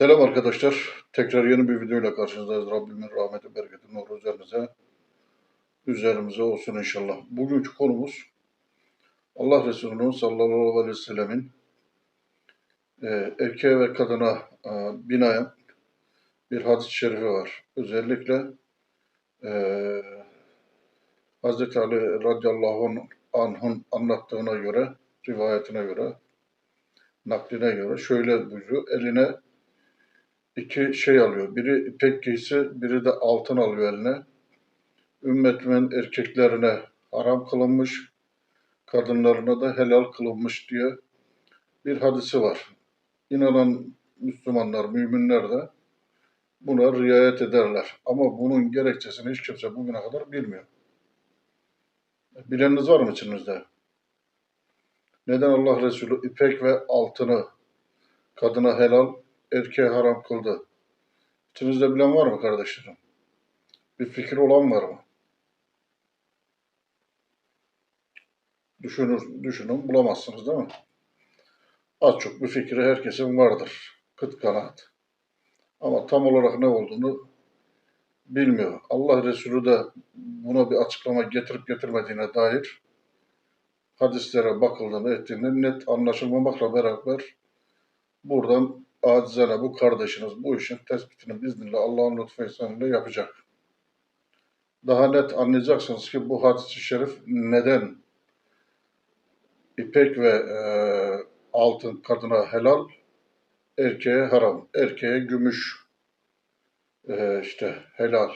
Selam arkadaşlar. Tekrar yeni bir videoyla karşınızdayız. Rabbimin rahmeti, bereketi, nuru üzerinize, üzerimize olsun inşallah. Bugünkü konumuz Allah Resulü'nün sallallahu aleyhi ve sellemin e, erkeğe ve kadına e, binaen bir hadis-i şerifi var. Özellikle e, Hz. Ali radıyallahu anh'ın anlattığına göre, rivayetine göre, nakline göre şöyle buyuruyor. Eline iki şey alıyor. Biri ipek giysi, biri de altın alıyor eline. Ümmetimin erkeklerine haram kılınmış, kadınlarına da helal kılınmış diye bir hadisi var. İnanan Müslümanlar, müminler de buna riayet ederler. Ama bunun gerekçesini hiç kimse bugüne kadar bilmiyor. Bileniniz var mı içinizde? Neden Allah Resulü ipek ve altını kadına helal, erkeğe haram kıldı? İçinizde bilen var mı kardeşlerim? Bir fikir olan var mı? Düşünür, düşünün bulamazsınız değil mi? Az çok bir fikri herkesin vardır. Kıt kanaat. Ama tam olarak ne olduğunu bilmiyor. Allah Resulü de buna bir açıklama getirip getirmediğine dair hadislere bakıldığında ettiğinde net anlaşılmamakla beraber buradan acizane bu kardeşiniz bu işin tespitini biiznillah Allah'ın lütfu ihsanıyla yapacak. Daha net anlayacaksınız ki bu hadis-i şerif neden ipek ve e, altın kadına helal, erkeğe haram, erkeğe gümüş e, işte helal,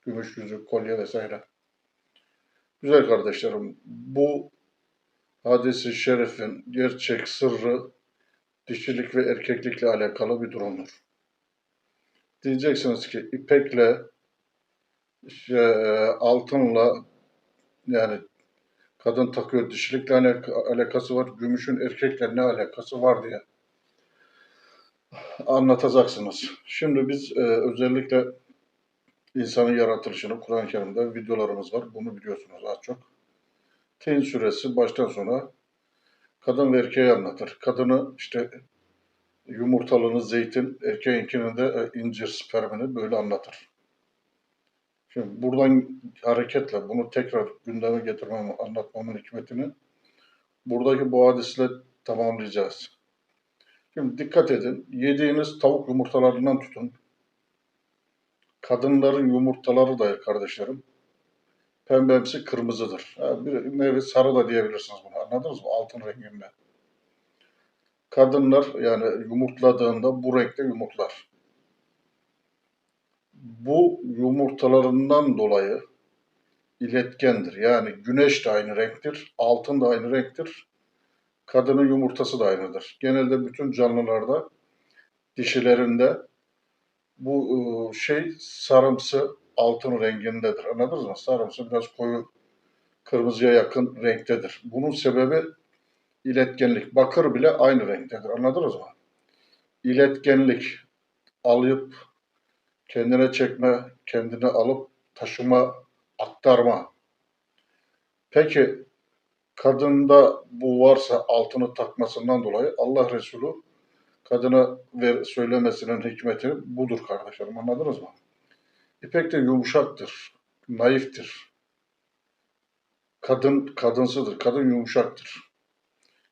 gümüş yüzük, kolye vesaire. Güzel kardeşlerim, bu hadisi şerifin gerçek sırrı dişilik ve erkeklikle alakalı bir durumdur. Diyeceksiniz ki ipekle işte, e, altınla yani kadın takıyor dişilikle alak- alakası var, gümüşün erkekle ne alakası var diye anlatacaksınız. Şimdi biz e, özellikle insanın yaratılışını Kur'an-ı Kerim'de videolarımız var. Bunu biliyorsunuz az çok. Tin suresi baştan sona kadın ve erkeği anlatır. Kadını işte yumurtalığını zeytin, erkeğinkini de e, incir spermini böyle anlatır. Şimdi buradan hareketle bunu tekrar gündeme getirmem, anlatmamın hikmetini buradaki bu hadisle tamamlayacağız. Şimdi dikkat edin, yediğiniz tavuk yumurtalarından tutun. Kadınların yumurtaları da kardeşlerim. Pembemsi kırmızıdır. Ha, bir nevi sarı da diyebilirsiniz bunu. Anladınız mı? Altın renginde. Kadınlar yani yumurtladığında bu renkte yumurtlar. Bu yumurtalarından dolayı iletkendir. Yani güneş de aynı renktir, altın da aynı renktir. Kadının yumurtası da aynıdır. Genelde bütün canlılarda dişilerinde bu ıı, şey sarımsı altın rengindedir. Anladınız mı? Sarımsı biraz koyu kırmızıya yakın renktedir. Bunun sebebi iletkenlik. Bakır bile aynı renktedir. Anladınız mı? İletkenlik alıp kendine çekme, kendine alıp taşıma, aktarma. Peki kadında bu varsa altını takmasından dolayı Allah Resulü kadına ver, söylemesinin hikmeti budur kardeşlerim. Anladınız mı? İpek de yumuşaktır, naiftir. Kadın kadınsıdır, kadın yumuşaktır.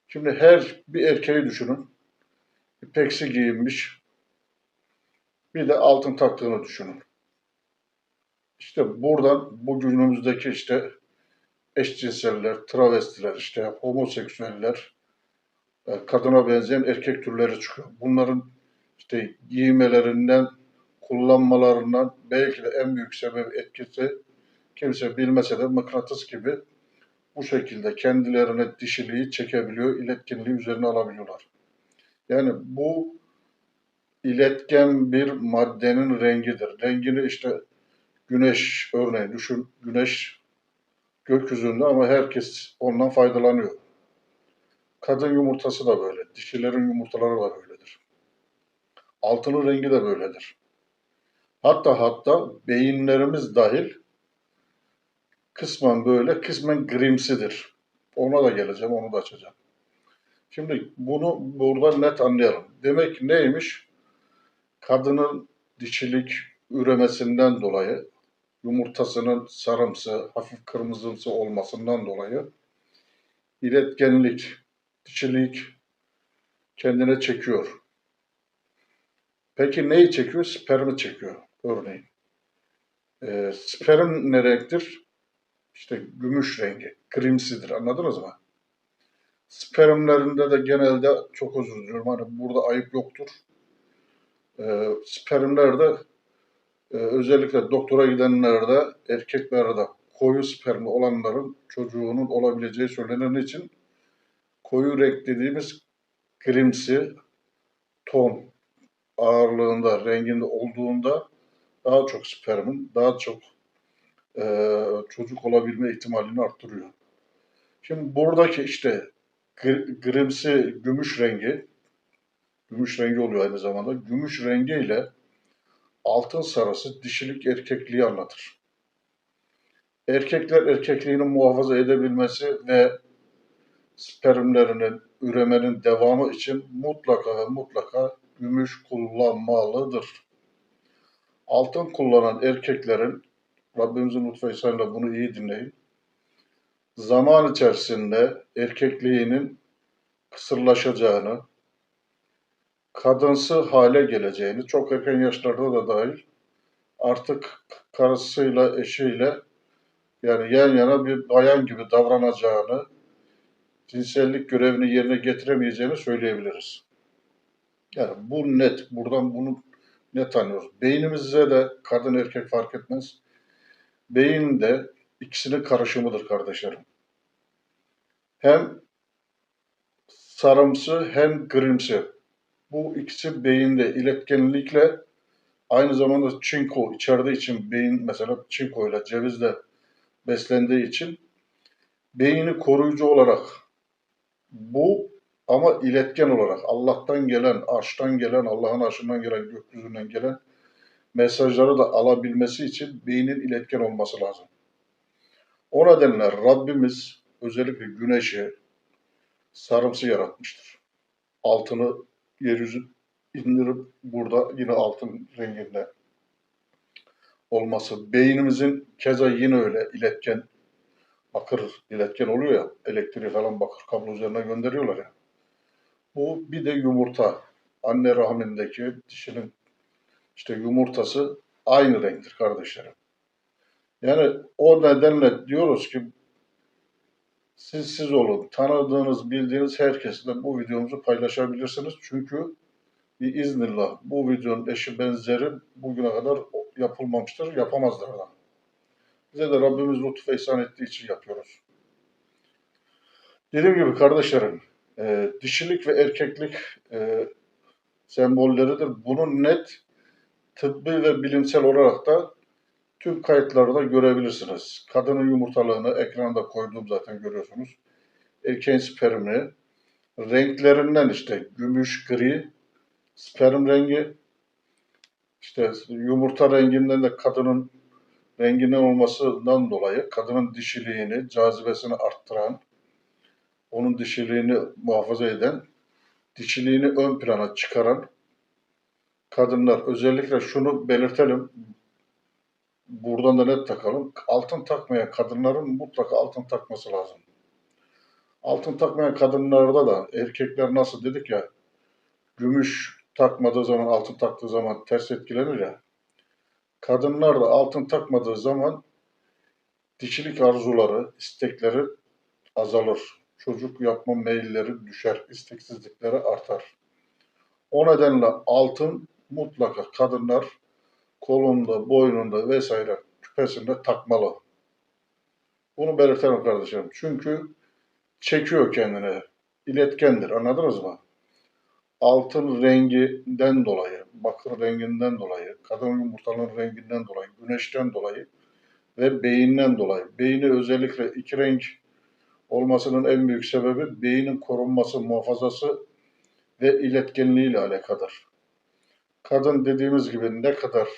Şimdi her bir erkeği düşünün. İpeksi giyinmiş, bir de altın taktığını düşünün. İşte buradan bu günümüzdeki işte eşcinseller, travestiler, işte homoseksüeller, e, kadına benzeyen erkek türleri çıkıyor. Bunların işte giymelerinden, kullanmalarından belki de en büyük sebep etkisi kimse bilmese de mıknatıs gibi bu şekilde kendilerine dişiliği çekebiliyor, iletkenliği üzerine alabiliyorlar. Yani bu iletken bir maddenin rengidir. Rengini işte güneş örneğin düşün güneş gökyüzünde ama herkes ondan faydalanıyor. Kadın yumurtası da böyle, dişilerin yumurtaları da böyledir. Altının rengi de böyledir. Hatta hatta beyinlerimiz dahil kısmen böyle, kısmen grimsidir. Ona da geleceğim, onu da açacağım. Şimdi bunu burada net anlayalım. Demek neymiş? kadının dişilik üremesinden dolayı yumurtasının sarımsı, hafif kırmızımsı olmasından dolayı iletkenlik, dişilik kendine çekiyor. Peki neyi çekiyor? Spermi çekiyor örneğin. Ee, sperm ne renktir? İşte gümüş rengi, krimsidir anladınız mı? Spermlerinde de genelde çok özür diliyorum hani burada ayıp yoktur. Ee, spermlerde e, özellikle doktora gidenlerde erkeklerde koyu spermli olanların çocuğunun olabileceği söylenir için koyu renk dediğimiz grimsi ton ağırlığında, renginde olduğunda daha çok spermin, daha çok e, çocuk olabilme ihtimalini arttırıyor. Şimdi buradaki işte gr- grimsi gümüş rengi, gümüş rengi oluyor aynı zamanda. Gümüş rengiyle altın sarısı dişilik erkekliği anlatır. Erkekler erkekliğini muhafaza edebilmesi ve spermlerinin üremenin devamı için mutlaka ve mutlaka gümüş kullanmalıdır. Altın kullanan erkeklerin Rabbimizin lütfuyla bunu iyi dinleyin. Zaman içerisinde erkekliğinin kısırlaşacağını, kadınsı hale geleceğini, çok erken yaşlarda da dahil artık karısıyla, eşiyle yani yan yana bir bayan gibi davranacağını, cinsellik görevini yerine getiremeyeceğini söyleyebiliriz. Yani bu net, buradan bunu net anlıyoruz. Beynimizde de kadın erkek fark etmez. Beyin de ikisinin karışımıdır kardeşlerim. Hem sarımsı hem grimsi. Bu ikisi beyinde iletkenlikle aynı zamanda çinko içerdiği için beyin mesela çinko ile cevizle beslendiği için beyni koruyucu olarak bu ama iletken olarak Allah'tan gelen, arştan gelen, Allah'ın arşından gelen, gökyüzünden gelen mesajları da alabilmesi için beynin iletken olması lazım. O nedenle Rabbimiz özellikle güneşi sarımsı yaratmıştır. Altını yeryüzü indirip burada yine altın renginde olması. Beynimizin keza yine öyle iletken, bakır iletken oluyor ya, elektriği falan bakır kablo üzerine gönderiyorlar ya. Bu bir de yumurta. Anne rahmindeki dişinin işte yumurtası aynı renktir kardeşlerim. Yani o nedenle diyoruz ki siz siz olun. Tanıdığınız, bildiğiniz herkesle bu videomuzu paylaşabilirsiniz. Çünkü bir iznillah bu videonun eşi benzeri bugüne kadar yapılmamıştır, yapamazlar da. Bize de Rabbimiz lütuf ihsan ettiği için yapıyoruz. Dediğim gibi kardeşlerim, e, dişilik ve erkeklik e, sembolleridir. Bunun net tıbbi ve bilimsel olarak da tüm kayıtlarda görebilirsiniz. Kadının yumurtalığını ekranda koyduğum zaten görüyorsunuz. Erkeğin spermini, renklerinden işte gümüş, gri, sperm rengi, işte yumurta renginden de kadının renginden olmasından dolayı kadının dişiliğini, cazibesini arttıran, onun dişiliğini muhafaza eden, dişiliğini ön plana çıkaran kadınlar. Özellikle şunu belirtelim, buradan da net takalım. Altın takmayan kadınların mutlaka altın takması lazım. Altın takmayan kadınlarda da erkekler nasıl dedik ya, gümüş takmadığı zaman, altın taktığı zaman ters etkilenir ya. Kadınlar da altın takmadığı zaman dişilik arzuları, istekleri azalır çocuk yapma meyilleri düşer, isteksizlikleri artar. O nedenle altın mutlaka kadınlar kolunda, boynunda vesaire küpesinde takmalı. Bunu belirtelim kardeşlerim. Çünkü çekiyor kendine. İletkendir. Anladınız mı? Altın renginden dolayı, bakır renginden dolayı, kadın yumurtanın renginden dolayı, güneşten dolayı ve beyinden dolayı. Beyni özellikle iki renk olmasının en büyük sebebi beynin korunması, muhafazası ve iletkenliği ile alakadır. Kadın dediğimiz gibi ne kadar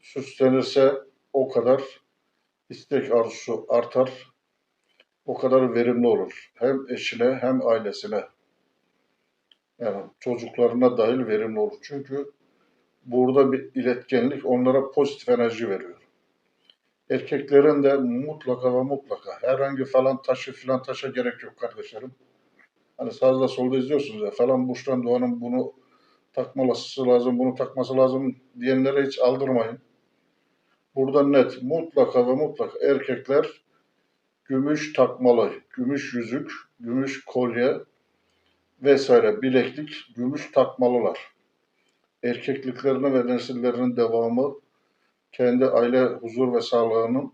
süslenirse o kadar istek arzusu artar, o kadar verimli olur. Hem eşine hem ailesine. Yani çocuklarına dahil verimli olur. Çünkü burada bir iletkenlik onlara pozitif enerji veriyor. Erkeklerin de mutlaka ve mutlaka herhangi falan taşı filan taşa gerek yok kardeşlerim. Hani sağda solda izliyorsunuz ya falan burçtan doğanın bunu takması lazım, bunu takması lazım diyenlere hiç aldırmayın. Burada net mutlaka ve mutlaka erkekler gümüş takmalı, gümüş yüzük, gümüş kolye vesaire bileklik gümüş takmalılar. Erkekliklerine ve nesillerinin devamı kendi aile huzur ve sağlığının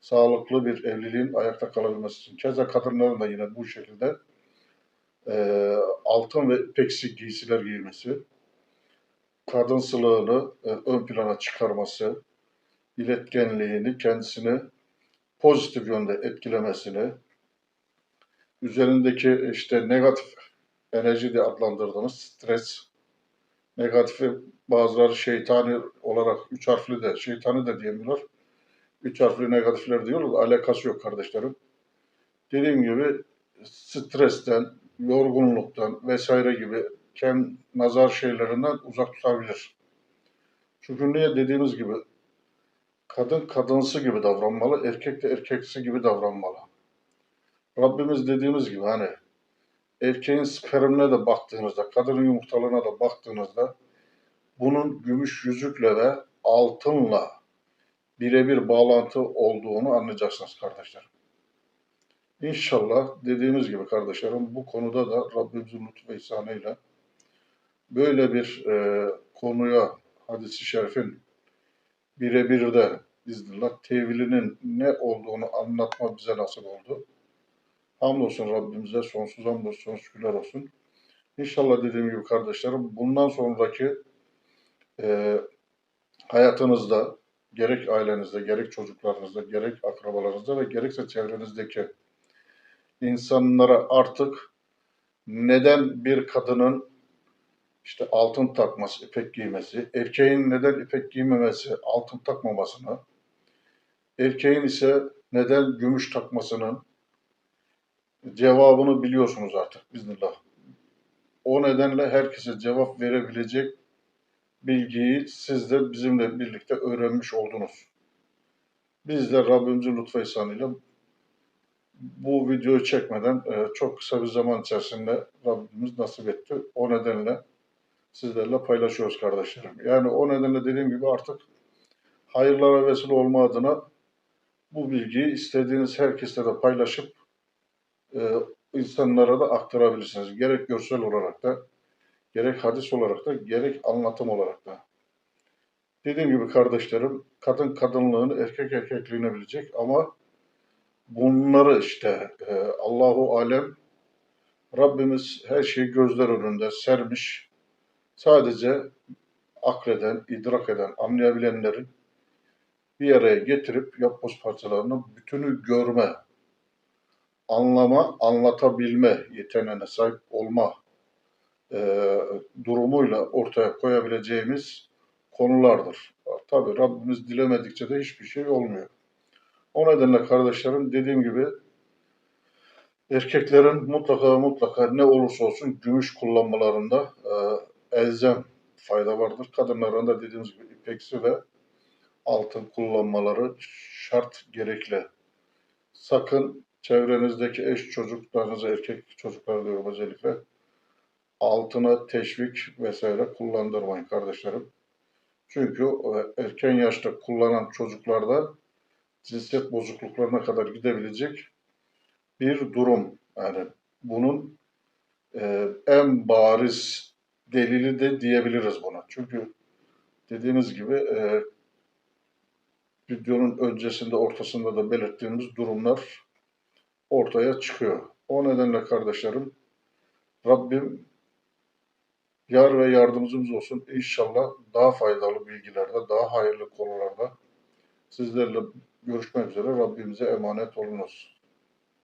sağlıklı bir evliliğin ayakta kalabilmesi için. Keza kadınların da yine bu şekilde e, altın ve ipeksi giysiler giymesi, kadınsılığını e, ön plana çıkarması, iletkenliğini, kendisini pozitif yönde etkilemesini, üzerindeki işte negatif enerji diye adlandırdığımız stres, negatifi bazıları şeytani olarak üç harfli de şeytani de diyemiyorlar. Üç harfli negatifler diyorlar. Alakası yok kardeşlerim. Dediğim gibi stresten, yorgunluktan vesaire gibi kem nazar şeylerinden uzak tutabilir. Çünkü niye dediğimiz gibi kadın kadınsı gibi davranmalı, erkek de erkeksi gibi davranmalı. Rabbimiz dediğimiz gibi hani erkeğin spermine de baktığınızda, kadının yumurtalığına da baktığınızda bunun gümüş yüzükle ve altınla birebir bağlantı olduğunu anlayacaksınız kardeşler. İnşallah dediğimiz gibi kardeşlerim bu konuda da Rabbimizin lütfu ihsanıyla böyle bir e, konuya hadisi şerifin birebir de iznillah tevilinin ne olduğunu anlatma bize nasip oldu. Hamdolsun Rabbimize sonsuz hamdolsun, şükürler olsun. İnşallah dediğim gibi kardeşlerim bundan sonraki e, hayatınızda gerek ailenizde, gerek çocuklarınızda, gerek akrabalarınızda ve gerekse çevrenizdeki insanlara artık neden bir kadının işte altın takması, ipek giymesi, erkeğin neden ipek giymemesi, altın takmamasını, erkeğin ise neden gümüş takmasının cevabını biliyorsunuz artık biznillah. O nedenle herkese cevap verebilecek bilgiyi siz de bizimle birlikte öğrenmiş oldunuz. Biz de Rabbimizin lütfu ihsanıyla bu videoyu çekmeden e, çok kısa bir zaman içerisinde Rabbimiz nasip etti. O nedenle sizlerle paylaşıyoruz kardeşlerim. Yani o nedenle dediğim gibi artık hayırlara vesile olma adına bu bilgiyi istediğiniz herkesle de paylaşıp e, insanlara da aktarabilirsiniz. Gerek görsel olarak da, gerek hadis olarak da, gerek anlatım olarak da. Dediğim gibi kardeşlerim, kadın kadınlığını, erkek erkekliğini bilecek ama bunları işte e, Allahu Alem Rabbimiz her şeyi gözler önünde sermiş. Sadece akleden, idrak eden, anlayabilenlerin bir araya getirip yapboz parçalarını bütünü görme, anlama, anlatabilme yeteneğine sahip olma e, durumuyla ortaya koyabileceğimiz konulardır. Tabi Rabbimiz dilemedikçe de hiçbir şey olmuyor. O nedenle kardeşlerim dediğim gibi erkeklerin mutlaka mutlaka ne olursa olsun gümüş kullanmalarında e, elzem fayda vardır. Kadınların da dediğimiz gibi ipeksi ve altın kullanmaları şart gerekli. Sakın çevrenizdeki eş çocuklarınızı, erkek çocuklar diyorum özellikle, altına teşvik vesaire kullandırmayın kardeşlerim. Çünkü erken yaşta kullanan çocuklarda cinsiyet bozukluklarına kadar gidebilecek bir durum. Yani bunun e, en bariz delili de diyebiliriz buna. Çünkü dediğimiz gibi e, videonun öncesinde ortasında da belirttiğimiz durumlar ortaya çıkıyor. O nedenle kardeşlerim Rabbim yar ve yardımcımız olsun. İnşallah daha faydalı bilgilerde, daha hayırlı konularda sizlerle görüşmek üzere Rabbimize emanet olunuz.